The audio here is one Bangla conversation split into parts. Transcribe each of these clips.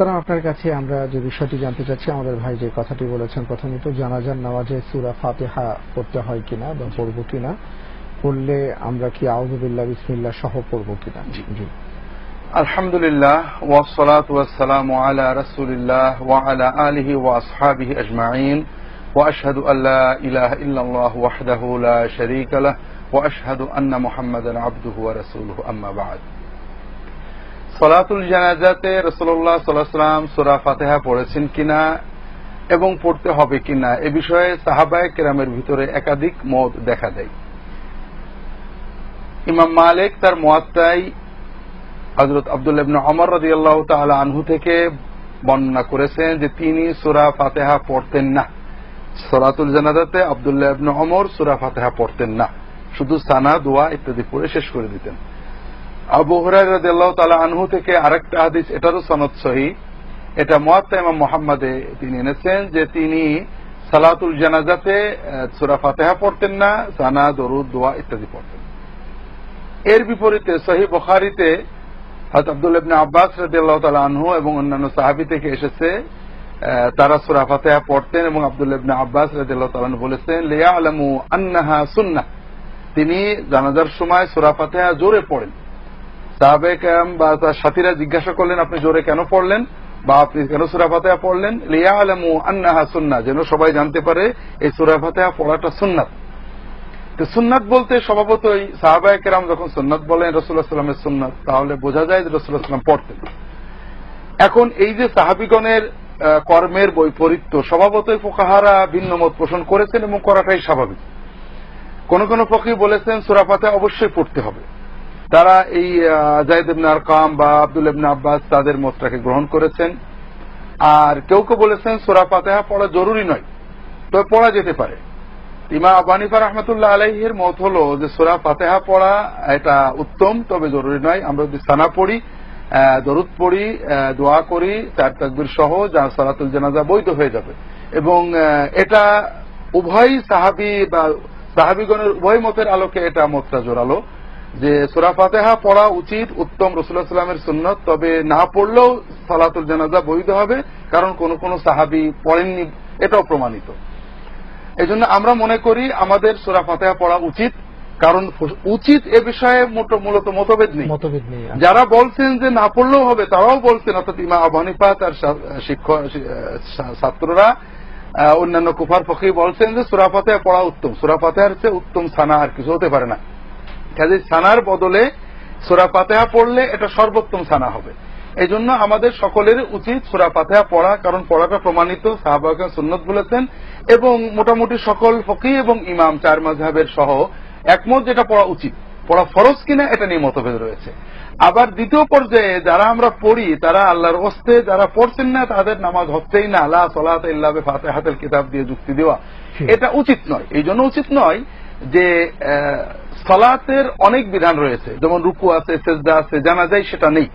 সুতরাং আপনার কাছে আমরা যে বিষয়টি জানতে চাচ্ছি আমাদের ভাই যে কথাটি বলেছেন প্রথমত জানাজার নামাজে সুরা ফাতিহা পড়তে হয় কিনা বা পড়ব কিনা পড়লে আমরা কি আউজুবিল্লাহ বিসমিল্লাহ সহ পড়ব কিনা? জি। আলহামদুলিল্লাহ ওয়াসসালাত ওয়াসসালামু আলা রাসূলিল্লাহ ওয়া আলা আলিহি ওয়া আসহাবিহি আজমাইন। ওয়া আশহাদু আল্লা ইলাহা ইল্লাল্লাহ ওয়াহদাহু লা শারীকা লাহ ওয়া আশহাদু আন্না মুহাম্মাদান আবদুহু ওয়া রাসূলুহু আম্মা বা'দ। সলাতুল জানাজাতে আলাইহি ওয়াসাল্লাম সূরা ফাতিহা পড়েছেন কিনা এবং পড়তে হবে কিনা, এ বিষয়ে সাহাবায়ে কেরামের ভিতরে একাধিক মত দেখা দেয়। ইমাম মালিক তার মুয়াত্তায় হজরত আব্দুল্লাহ ইবনে ওমর রাদিয়াল্লাহু তাআলা আনহু থেকে বর্ণনা করেছেন যে তিনি সূরা ফাতেহা পড়তেন না। সলাতুল জানাজাতে আব্দুল্লাহ ওমর সূরা ফাতিহা পড়তেন না। শুধু সানা, দোয়া ইত্যাদি পড়ে শেষ করে দিতেন। আবু আনহু থেকে আরেকটা হাদিস, এটারও সনদ সহি। এটা মুয়াত্তা ইমাম মুহাম্মাদে তিনি এনেছেন যে তিনি সালাতুল জানাজাতে সূরা ফাতিহা পড়তেন না, সানা, দরুদ, দোয়া ইত্যাদি পড়তেন। এর বিপরীতে সহি বুখারীতে হযরত আব্দুল্লাহ ইবনে আব্বাস রাদিয়াল্লাহু তাআলা আনহু এবং অন্যান্য সাহাবি থেকে এসেছে তারা সূরা ফাতিহা পড়তেন এবং আব্দুল্লাহ ইবনে আব্বাস রাদিয়াল্লাহু আনহু বলেছেন, লিয়ালামু আন্নাহা সুন্নাহ। তিনি জানাজার সময় সূরা ফাতিহা জোরে পড়েন। সাহাবে কেরাম বা তার সাথীরা জিজ্ঞাসা করলেন, আপনি জোরে কেন পড়লেন? বা আপনি কেন সূরা ফাতিহা পড়লেন? লিয়ালামু আন্নাহা সুন্নাহ, যেন সবাই জানতে পারে এই সূরা ফাতিহা পড়াটা সুন্নাত। তো সুন্নাত বলতে স্বভাবতই সাহাবায়ে কেরাম যখন সুন্নাত বলেন রসুল্লাহ সাল্লামের সুন্নাত, তাহলে বোঝা যায় যে রসুল্লাহ সাল্লাম পড়তেন। এখন এই যে সাহাবিগণের কর্মের বৈপরীত্য, স্বভাবতই ফোকাহারা ভিন্ন মত পোষণ করেছেন এবং করাটাই স্বাভাবিক। কোন কোন ফকি বলেছেন সুরাফাতে অবশ্যই পড়তে হবে। তারা এই জায়েদ ইবনে আরকাম বা আব্দুল ইবনে আব্বাস তাদের মতটাকে গ্রহণ করেছেন। আর কেউ কেউ বলেছেন সুরা ফাতেহা পড়া জরুরি নয়, তবে পড়া যেতে পারে। ইমা আবানিফা রহমতুল্লাহ আলাইহির মত হলো যে সুরা ফাতেহা পড়া এটা উত্তম, তবে জরুরি নয়। আমরা যদি সানা পড়ি দরুদ পড়ি দোয়া করি চার তাকবির সহ যা সালাতুল জানাজা বৈধ হয়ে যাবে। এবং এটা উভয় সাহাবি বা সাহাবিগণের উভয় মতের আলোকে এটা মতটা জোরালো। যে সুরা ফাতেহা পড়া উচিত উত্তম রসুল্লাহ সাল্লামের সুন্নত তবে না পড়লেও সালাতুল জানাজা বৈধ হবে কারণ কোন কোন সাহাবি পড়েননি এটাও প্রমাণিত। এই জন্য আমরা মনে করি আমাদের সুরা ফাতেহা পড়া উচিত কারণ উচিত এ বিষয়ে মূলত মতভেদ নেই। মতভেদ নেই যারা বলছেন যে না পড়লেও হবে তারাও বলছেন অর্থাৎ ইমা আবহানিফা তার শিক্ষক ছাত্ররা অন্যান্য কুফার ফকি বলছেন যে সুরা ফাতেহা পড়া উত্তম সুরা ফাতেহার চেয়ে উত্তম সানা আর কিছু হতে পারে না। কাজে সানার বদলে সুরা ফাতেহা পড়লে এটা সর্বোত্তম সানা হবে। এই জন্য আমাদের সকলের উচিত সুরা ফাতেহা পড়া কারণ পড়াটা প্রমাণিত সাহাবাকে সুন্নত বলেছেন এবং মোটামুটি সকল ফকি এবং ইমাম চার মাঝহাবের সহ একমত যেটা পড়া উচিত। পড়া ফরজ কিনা এটা নিয়ে মতভেদ রয়েছে। আবার দ্বিতীয় পর্যায়ে যারা আমরা পড়ি তারা আল্লাহর অস্তে যারা পড়ছেন না তাদের নামাজ হচ্ছেই না। আল্লাহ সলাত ইল্লাবে ফাতেহাতের কিতাব দিয়ে যুক্তি দেওয়া। এটা উচিত নয়। এই জন্য উচিত নয় যে সলাতের অনেক বিধান রয়েছে। যেমন রুকু আছে, সেজদা আছে জানাজাই সেটা নেই।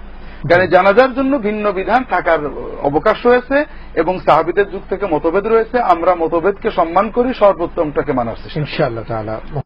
কারণ জানাজার জন্য ভিন্ন বিধান থাকার অবকাশ রয়েছে এবং সাহাবিদের যুগ থেকে মতভেদ রয়েছে। আমরা মতভেদকে সম্মান করি, সর্বোত্তমটাকে মানার চেষ্টা